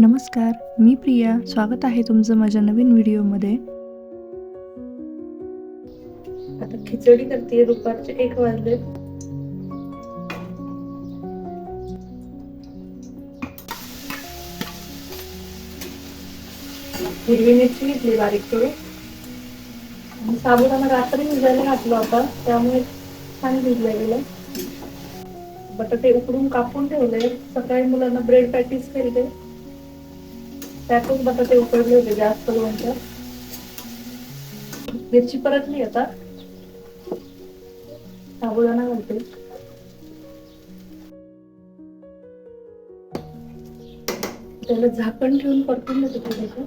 नमस्कार मी प्रिया. स्वागत आहे तुमचं माझ्या नवीन व्हिडिओमध्ये. आता खिचडी करते दुपारचे एक वाजले. हिरवी मिरची घेतली बारीक करून. साबुदाणा रात्री भिजायला घातला होता त्यामुळे छान भिजला गेलं. बटाटे उकडून कापून ठेवले. सकाळी मुलांना ब्रेड पॅटीस केले त्यातच बटाटे उकडले होते जास्त करून मिरची परतली आता. साबुदाणा घालते त्याला झाकण ठेवून परतून देते थोडंसं.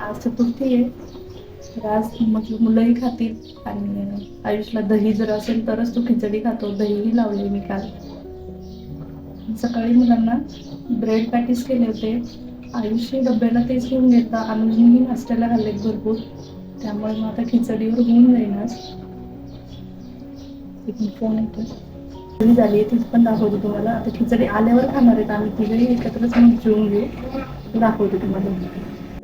आज चतुर्थी आहे. तर आज मग मुलंही खातील आणि आयुषला दही जर असेल तरच तो खिचडी खातो. दहीही लावली मी काल. सकाळी मुलांना ब्रेड पॅटीस केले होते. आयुष्य डब्याला तेच घेऊन घेता अनुजनीही नाश्त्याला घाललेत भरपूर. त्यामुळे मग आता खिचडीवर होऊन जाईल एक फोन येतो खिचडी झाली आहे तीच पण दाखवते तुम्हाला. आता खिचडी आल्यावर खाणार आहेत आम्ही. तिघही एकत्रच मग जेवून घेऊ. दाखवते तुम्हाला.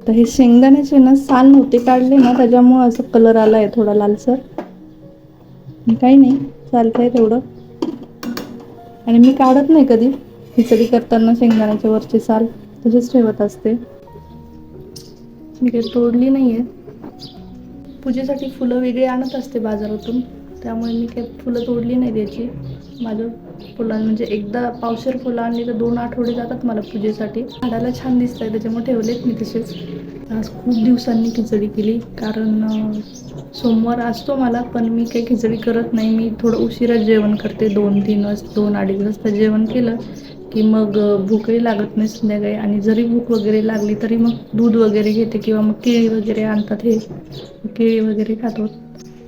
तर हे शेंगदाण्याचे ना साल नव्हते काढले ना त्याच्यामुळे असं कलर आला आहे थोडा लालसर. काही नाही चालतंय तेवढं. आणि मी काढत नाही कधी. खिचडी करताना शेंगदाण्याच्या वरची साल तशीच ठेवत असते. मी काही तोडली नाही आहे पूजेसाठी फुलं वेगळी आणत असते बाजारातून. त्यामुळे मी काही फुलं तोडली नाही त्याची. माझं फुलं म्हणजे एकदा पावशेर फुलं आणली तर दोन आठवडे जातात मला पूजेसाठी. झाडाला छान दिसत आहे त्याच्यामुळे ठेवलेत मी तसेच. आज खूप दिवसांनी खिचडी केली कारण सोमवार असतो मला पण मी काही खिचडी करत नाही. मी थोडं उशिरा जेवण करते दोन तीन वाजता दोन अडीच वाजता जेवण केलं की मग भूकही लागत नाही संध्याकाळी. आणि जरी भूक वगैरे लागली तरी मग दूध वगैरे घेते किंवा मग केळी वगैरे आणतात हे. केळी वगैरे खातो.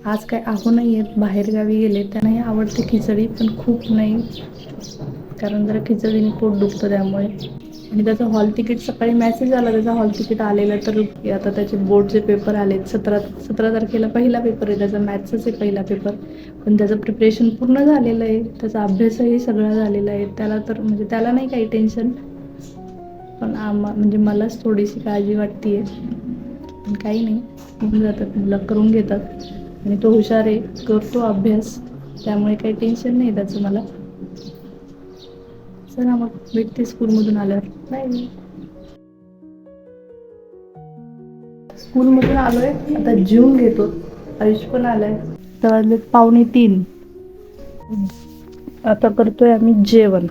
आज काय आहो नाही आहेत बाहेरगावी गेले त्यांनाही आवडते खिचडी पण खूप नाही. कारण जरा खिचडीने पोट दुखतं त्यामुळे. आणि त्याचं हॉल तिकीट सकाळी मेसेज आला त्याचा हॉल तिकीट आलेलं तर आता त्याचे बोर्डचे पेपर आलेत. सतरा सतरा तारखेला पहिला पेपर आहे त्याचा मॅथ्सच आहे पहिला पेपर पण त्याचं प्रिपरेशन पूर्ण झालेलं आहे त्याचा अभ्यासही सगळा झालेला आहे. त्याला तर म्हणजे त्याला नाही काही टेन्शन पण आम्हा म्हणजे मलाच थोडीशी काळजी वाटते पण काही नाही. होऊन जातात मुलं करून घेतात. आणि तो हुशार आहे करतो अभ्यास. त्यामुळे काही टेन्शन नाही त्याचं मला. चला मग भेटते स्कूलमधून आल्यावर. बाय स्कूलमधून आलोय आता जेवून घेतो. आयुष पण आलाय. तर वाजले पावणे तीन. आता करतोय आम्ही जेवण.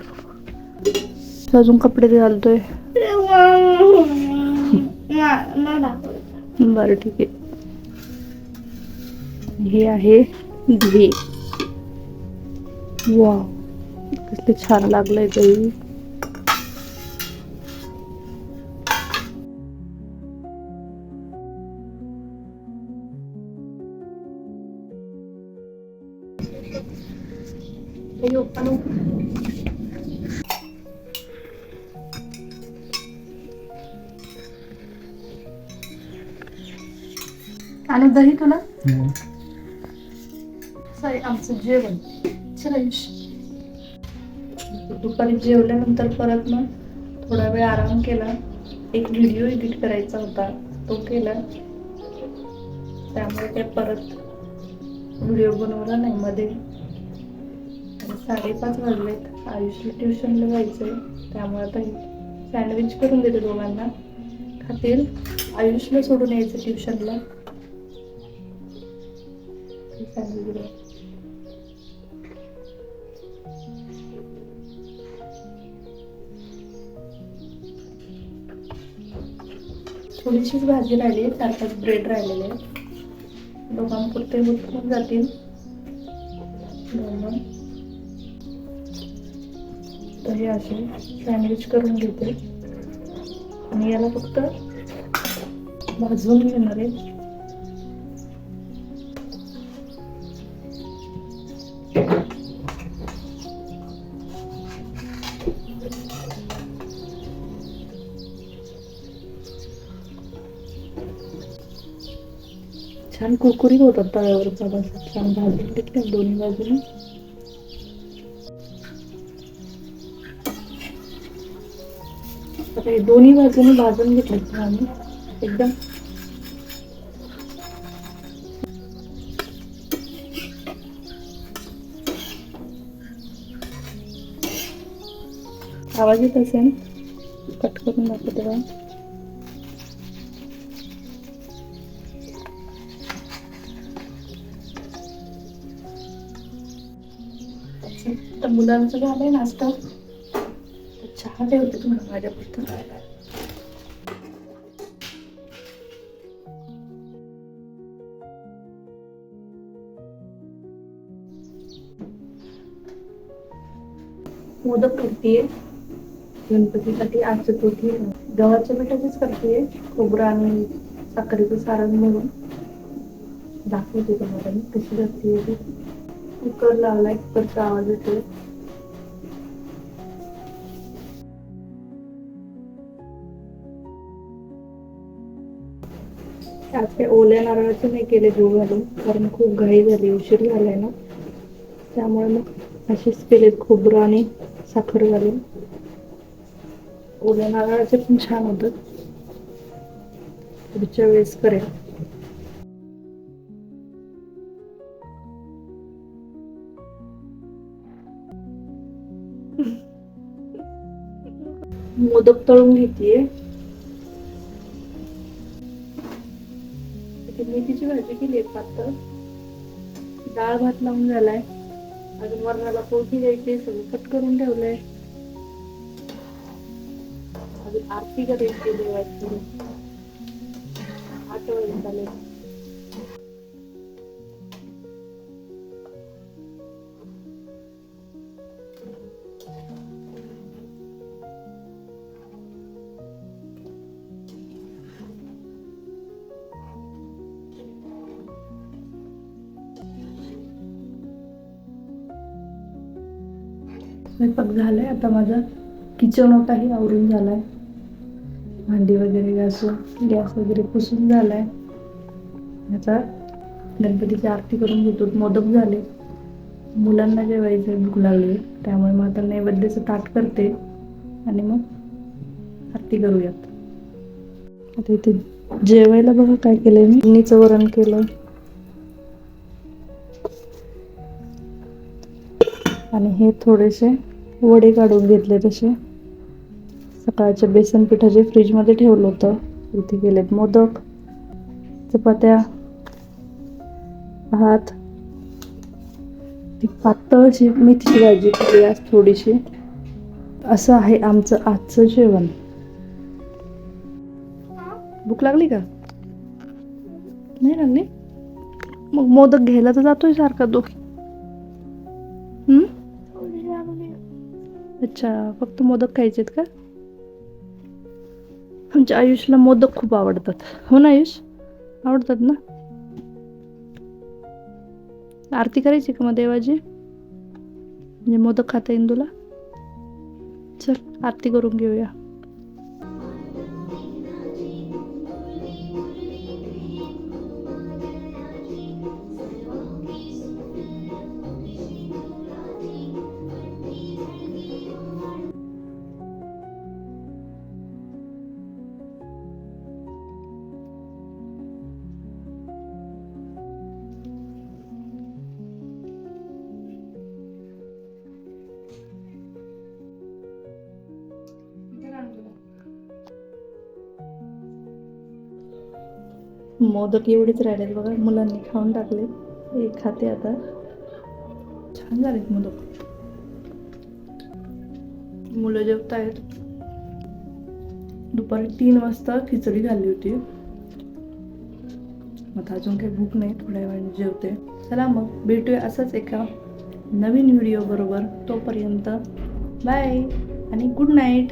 अजून कपडे ते घालतोय बरं ठीक आहे. हे आहे वा कसले छान लागलंय दही अयो, आणू. दही तुला सॉरी आमचं जेवण चला. दुपारी जेवल्यानंतर परत मग थोडा वेळ आराम केला. एक व्हिडिओ एडिट करायचा होता तो केला. त्यामुळे काय परत व्हिडिओ बनवला नाही मध्ये. आणि साडेपाच वाजलेत. आयुषला ट्युशनला जायचंय. त्यामुळे आता सँडविच करून देते दोघांना. खातील. आयुषला सोडून यायचं ट्युशनला सँडविच थोडीशीच भाजी राहिली आहे चार पाच ब्रेड राहिलेले. आहेत दोघांपुरते उठून जातील. दोन. तर हे असे सँडविच करून घेते. आणि याला फक्त भाजून घेणार आहे. छान कुरकुरीत होतात तव्यावरचा बस छान भाजून घेतले दोन्ही बाजूने. आता हे दोन्ही बाजूने भाजून घेतलं आम्ही एकदम. आवाज येत असेल? कट करून दाखवते बघा. तर मुलांचं झालंय नाश्ता तर चहा ठेवते तुम्हाला माझ्यापुरतं. मोदक करते गणपतीसाठी आज चतुर्थी. गव्हाच्या पिठाचीच करते खोबरं आणि साखरेचं सारण म्हणून. दाखवते तुम्हाला मी कशी करते कुकर लावलाय कुकरचा आवाज येतोय. आज ओल्या नारळाचे नाही केले जीव घालून कारण खूप घाई झाली उशीर झालाय ना. त्यामुळे मग असेच केलेत खोबरं आणि साखर घालून. ओल्या नारळाचे पण छान होतात. पुढच्या वेळेस करेल मोदक तळून घेतीये. मेथीची भाजी केली आहे पातळ. डाळ भात लावून झालाय. अजून वरणाला पोळी द्यायची सगळं कट करून ठेवलंय. अजून आरती करायची देवाची? आठ वाजता स्वयंपाक झाला आहे आता माझा किचन ओटाही आवरून झाला आहे भांडी वगैरे घासून गॅस वगैरे पुसून झाला आहे याचा गणपतीची आरती करून घेतो. मोदक झाले. मुलांना जेवायचं भूक लागली. त्यामुळे मग आता नैवेद्याचं ताट करते. आणि मग आरती करूयात. आता इथे जेवायला बघा काय केलंय मी. फोडणीचं वरण केलं आणि हे थोडेसे वडे काढून घेतले तसे. सकाळच्या बेसन पिठाचे फ्रीजमध्ये ठेवलं होतं. इथे गेलेत मोदक चपात्या भात ती पातळची मेथीची भाजी केली आज थोडीशी. असं आहे आमचं आजचं जेवण. भूक लागली का? नाही लागली? मग मोदक घ्यायला तर जातोय सारखा दोघी अच्छा फक्त मोदक खायचेत का? आमच्या आयुषला मोदक खूप आवडतात. हो ना आयुष? आवडतात ना? आरती करायची का मग देवाची? म्हणजे मोदक खाता येईन तुला? चल आरती करून घेऊया. मोदक एवढेच राहिलेत बघा मुलांनी खाऊन टाकले. हे खाते आता. छान झालेत मोदक. मुलं जेवत आहेत दुपारी तीन वाजता खिचडी खाल्ली होती. आता अजून काही भूक नाही थोड्या वेळाने जेवते. चला मग भेटूया असंच एका नवीन व्हिडिओ बरोबर. तोपर्यंत बाय आणि गुड नाईट